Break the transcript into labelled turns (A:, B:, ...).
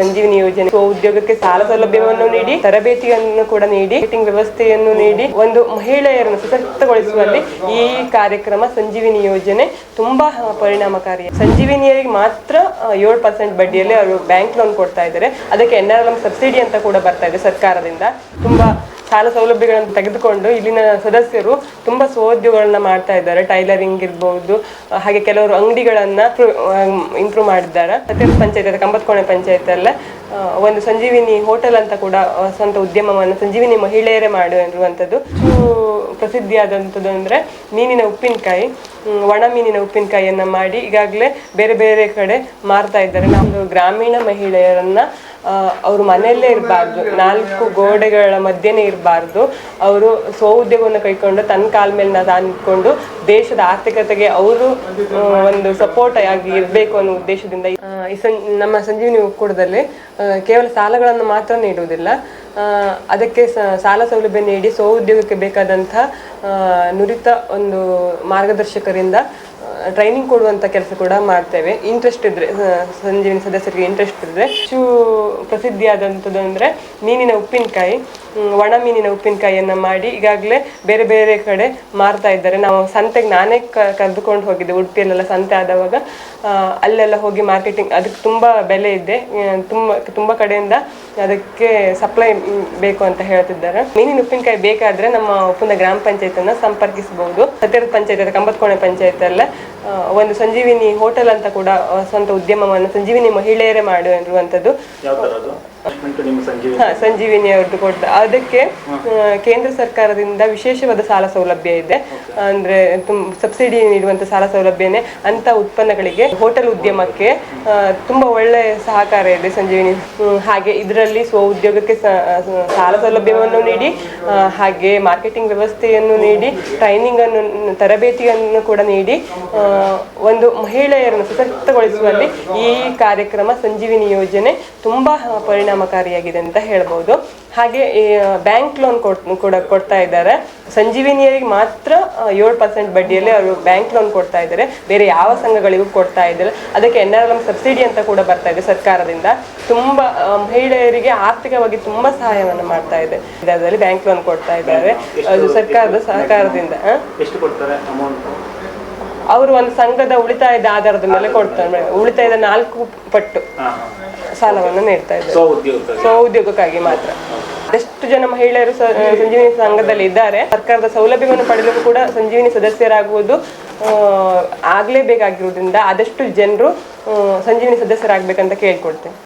A: ಸಂಜೀವಿನಿ ಯೋಜನೆ. ಉದ್ಯೋಗಕ್ಕೆ ಸಾಲ ಸೌಲಭ್ಯವನ್ನು ನೀಡಿ, ತರಬೇತಿಯನ್ನು ಕೂಡ ನೀಡಿ ಮೀಟಿಂಗ್ ವ್ಯವಸ್ಥೆಯನ್ನು ನೀಡಿ, ಒಂದು ಮಹಿಳೆಯರನ್ನು ಸಶಕ್ತಗೊಳಿಸುವಲ್ಲಿ ಈ ಕಾರ್ಯಕ್ರಮ ಸಂಜೀವಿನಿ ಯೋಜನೆ ತುಂಬಾ ಪರಿಣಾಮಕಾರಿ. ಸಂಜೀವಿನಿಯರಿಗೆ ಮಾತ್ರ ಏಳು ಪರ್ಸೆಂಟ್ ಬಡ್ಡಿಯಲ್ಲಿ ಅವರು ಬ್ಯಾಂಕ್ ಲೋನ್ ಕೊಡ್ತಾ ಇದ್ದಾರೆ. ಅದಕ್ಕೆ ಎನ್ ಆರ್ ಸಬ್ಸಿಡಿ ಅಂತ ಕೂಡ ಬರ್ತಾ ಇದೆ ಸರ್ಕಾರದಿಂದ. ತುಂಬಾ ಸಾಲ ಸೌಲಭ್ಯಗಳನ್ನು ತೆಗೆದುಕೊಂಡು ಇಲ್ಲಿನ ಸದಸ್ಯರು ತುಂಬಾ ಸ್ವೋದ್ಯೋಗಗಳನ್ನ ಮಾಡ್ತಾ ಇದ್ದಾರೆ. ಟೈಲರಿಂಗ್ ಇರ್ಬೋದು ಹಾಗೆ ಕೆಲವರು ಅಂಗಡಿಗಳನ್ನ ಇಂಪ್ರೂವ್ ಮಾಡಿದ್ದಾರೆ. ಮತ್ತೆ ಪಂಚಾಯತ್ ಕಂಬತ್ಕೋಣೆ ಪಂಚಾಯತ್ ಅಲ್ಲ ಒಂದು ಸಂಜೀವಿನಿ ಹೋಟೆಲ್ ಅಂತ ಕೂಡ ಸ್ವಂತ ಉದ್ಯಮವನ್ನು ಸಂಜೀವಿನಿ ಮಹಿಳೆಯರೇ ಮಾಡಿರುವಂಥದ್ದು ಪ್ರಸಿದ್ಧಿಯಾದಂಥದ್ದು ಅಂದರೆ ಮೀನಿನ ಉಪ್ಪಿನಕಾಯಿ ಒಣ ಮೀನಿನ ಉಪ್ಪಿನಕಾಯಿಯನ್ನು ಮಾಡಿ ಈಗಾಗಲೇ ಬೇರೆ ಬೇರೆ ಕಡೆ ಮಾರ್ತಾ ಇದ್ದಾರೆ. ನಮ್ಮದು ಗ್ರಾಮೀಣ ಮಹಿಳೆಯರನ್ನ ಅವರು ಮನೆಯಲ್ಲೇ ಇರಬಾರ್ದು. ನಾಲ್ಕು ಗೋಡೆಗಳ ಮಧ್ಯೆನೇ ಇರಬಾರ್ದು. ಅವರು ಸ್ವಉದ್ಯೋಗವನ್ನು ಕೈಕೊಂಡು ತನ್ನ ಕಾಲ ಮೇಲೆ ನಾನು ದೇಶದ ಆರ್ಥಿಕತೆಗೆ ಅವರು ಒಂದು ಸಪೋರ್ಟ್ ಆಗಿ ಇರಬೇಕು ಅನ್ನೋ ಉದ್ದೇಶದಿಂದ ನಮ್ಮ ಸಂಜೀವಿನಿ ಒಕ್ಕೂಟದಲ್ಲಿ ಕೇವಲ ಸಾಲಗಳನ್ನು ಮಾತ್ರ ನೀಡುವುದಿಲ್ಲ. ಅದಕ್ಕೆ ಸಾಲ ಸೌಲಭ್ಯ ನೀಡಿ ಸ್ವಉದ್ಯೋಗಕ್ಕೆ ಬೇಕಾದಂಥ ಆ, ನುರಿತ ಒಂದು ಮಾರ್ಗದರ್ಶಕರಿಂದ ಟ್ರೈನಿಂಗ್ ಕೊಡುವಂತ ಕೆಲಸ ಕೂಡ ಮಾಡ್ತೇವೆ. ಇಂಟ್ರೆಸ್ಟ್ ಇದ್ರೆ ಆ, ಸಂಜೀವಿನಿ ಸದಸ್ಯರಿಗೆ ಇಂಟ್ರೆಸ್ಟ್ ಇದ್ರೆ. ಹೆಚ್ಚು ಪ್ರಸಿದ್ಧಿಯಾದಂಥದ್ದು ಅಂದ್ರೆ ಮೀನಿನ ಉಪ್ಪಿನಕಾಯಿ. ಒಣ ಮೀನಿನ ಉಪ್ಪಿನಕಾಯಿಯನ್ನ ಮಾಡಿ ಈಗಾಗಲೇ ಬೇರೆ ಬೇರೆ ಕಡೆ ಮಾರ್ತಾ ಇದ್ದಾರೆ. ನಾವು ಸಂತೆಗೆ ನಾನೇ ಕರೆದುಕೊಂಡು ಹೋಗಿದ್ದೆ. ಉಡುಪಿಯಲ್ಲೆಲ್ಲ ಸಂತೆ ಆದವಾಗ ಅಲ್ಲೆಲ್ಲ ಹೋಗಿ ಮಾರ್ಕೆಟಿಂಗ್, ಅದಕ್ಕೆ ತುಂಬಾ ಬೆಲೆ ಇದೆ. ತುಂಬ ತುಂಬ ಕಡೆಯಿಂದ ಅದಕ್ಕೆ ಸಪ್ಲೈ ಬೇಕು ಅಂತ ಹೇಳ್ತಿದ್ದಾರೆ. ಮೀನಿನ ಉಪ್ಪಿನಕಾಯಿ ಬೇಕಾದ್ರೆ ನಮ್ಮ ಉಪ್ಪಿನ ಗ್ರಾಮ ಪಂಚಾಯತನ್ನು ಸಂಪರ್ಕಿಸಬಹುದು. ಸತ್ಯದ ಪಂಚಾಯತ್ ಕಂಬತ್ಕೋಣೆ ಪಂಚಾಯತ್ ಅಲ್ಲ ಒಂದು ಸಂಜೀವಿನಿ ಹೋಟೆಲ್ ಅಂತ ಕೂಡ ಸ್ವಂತ ಉದ್ಯಮವನ್ನು ಸಂಜೀವಿನಿ ಮಹಿಳೆಯರೇ ಮಾಡಿರುವಂಥದ್ದು ಹಾ ಸಂಜೀವಿನಿ ಅವ್ರದ್ದು ಕೊಡ್ತಾ ಅದಕ್ಕೆ ಕೇಂದ್ರ ಸರ್ಕಾರದಿಂದ ವಿಶೇಷವಾದ ಸಾಲ ಸೌಲಭ್ಯ ಇದೆ. ಅಂದ್ರೆ ಸಬ್ಸಿಡಿ ನೀಡುವಂತ ಸಾಲ ಸೌಲಭ್ಯನೇ ಅಂತ ಉತ್ಪನ್ನಗಳಿಗೆ ಹೋಟೆಲ್ ಉದ್ಯಮಕ್ಕೆ ತುಂಬಾ ಒಳ್ಳೆ ಸಹಕಾರ ಇದೆ ಸಂಜೀವಿನಿ. ಹಾಗೆ ಇದರಲ್ಲಿ ಸ್ವ ಉದ್ಯೋಗಕ್ಕೆ ಸಾಲ ಸೌಲಭ್ಯವನ್ನು ನೀಡಿ ಹಾಗೆ ಮಾರ್ಕೆಟಿಂಗ್ ವ್ಯವಸ್ಥೆಯನ್ನು ನೀಡಿ ಟ್ರೈನಿಂಗ್ ಅನ್ನು ತರಬೇತಿಯನ್ನು ಕೂಡ ನೀಡಿ ಒಂದು ಮಹಿಳೆಯರನ್ನು ಸಶಕ್ತಗೊಳಿಸುವಲ್ಲಿ ಈ ಕಾರ್ಯಕ್ರಮ ಸಂಜೀವಿನಿ ಯೋಜನೆ ತುಂಬಾ ಆ, ಪರಿಣಾಮಕಾರಿಯಾಗಿದೆ ಅಂತ ಹೇಳ್ಬೋದು. ಹಾಗೆ ಬ್ಯಾಂಕ್ ಲೋನ್ ಕೂಡ ಕೊಡ್ತಾ ಇದ್ದಾರೆ. ಸಂಜೀವಿನಿಯರಿಗೆ ಮಾತ್ರ ಏಳು ಪರ್ಸೆಂಟ್ ಬಡ್ಡಿಯಲ್ಲಿ ಅವರು ಬ್ಯಾಂಕ್ ಲೋನ್ ಕೊಡ್ತಾ ಇದ್ದಾರೆ. ಬೇರೆ ಯಾವ ಸಂಘಗಳಿಗೂ ಕೊಡ್ತಾ ಇದ್ದಾರೆ ಅದಕ್ಕೆ ಎನ್ ಆರ್ ಎಲ್ ಸಬ್ಸಿಡಿ ಅಂತ ಕೂಡ ಬರ್ತಾ ಇದೆ ಸರ್ಕಾರದಿಂದ. ತುಂಬಾ ಮಹಿಳೆಯರಿಗೆ ಆರ್ಥಿಕವಾಗಿ ತುಂಬಾ ಸಹಾಯವನ್ನು ಮಾಡ್ತಾ ಇದೆ. ಇದರಲ್ಲಿ ಬ್ಯಾಂಕ್ ಲೋನ್ ಕೊಡ್ತಾ ಇದ್ದಾರೆ. ಅದು ಸರ್ಕಾರದ ಸಹಕಾರದಿಂದ?
B: ಎಷ್ಟು ಕೊಡ್ತಾರೆ ಅಮೌಂಟ್
A: ಅವರು ಒಂದು ಸಂಘದ ಉಳಿತಾಯದ ಆಧಾರದ ಮೇಲೆ ಕೊಡ್ತಾರೆ. ಉಳಿತಾಯದ ನಾಲ್ಕು ಪಟ್ಟು ಸಾಲವನ್ನು ನೀಡ್ತಾ ಇದ್ದಾರೆ.
B: ಸ್ವ
A: ಉದ್ಯೋಗಕ್ಕಾಗಿ. ಮಾತ್ರ. ಎಷ್ಟು ಜನ ಮಹಿಳೆಯರು ಸಂಜೀವಿನಿ ಸಂಘದಲ್ಲಿ ಇದ್ದಾರೆ ಸರ್ಕಾರದ ಸೌಲಭ್ಯವನ್ನು ಪಡೆಯಲು ಕೂಡ ಸಂಜೀವಿನಿ ಸದಸ್ಯರಾಗುವುದು ಆಗ್ಲೇಬೇಕಾಗಿರುವುದರಿಂದ ಆದಷ್ಟು ಜನರು ಸಂಜೀವಿನಿ ಸದಸ್ಯರಾಗಬೇಕಂತ ಕೇಳ್ಕೊಳ್ತೇನೆ.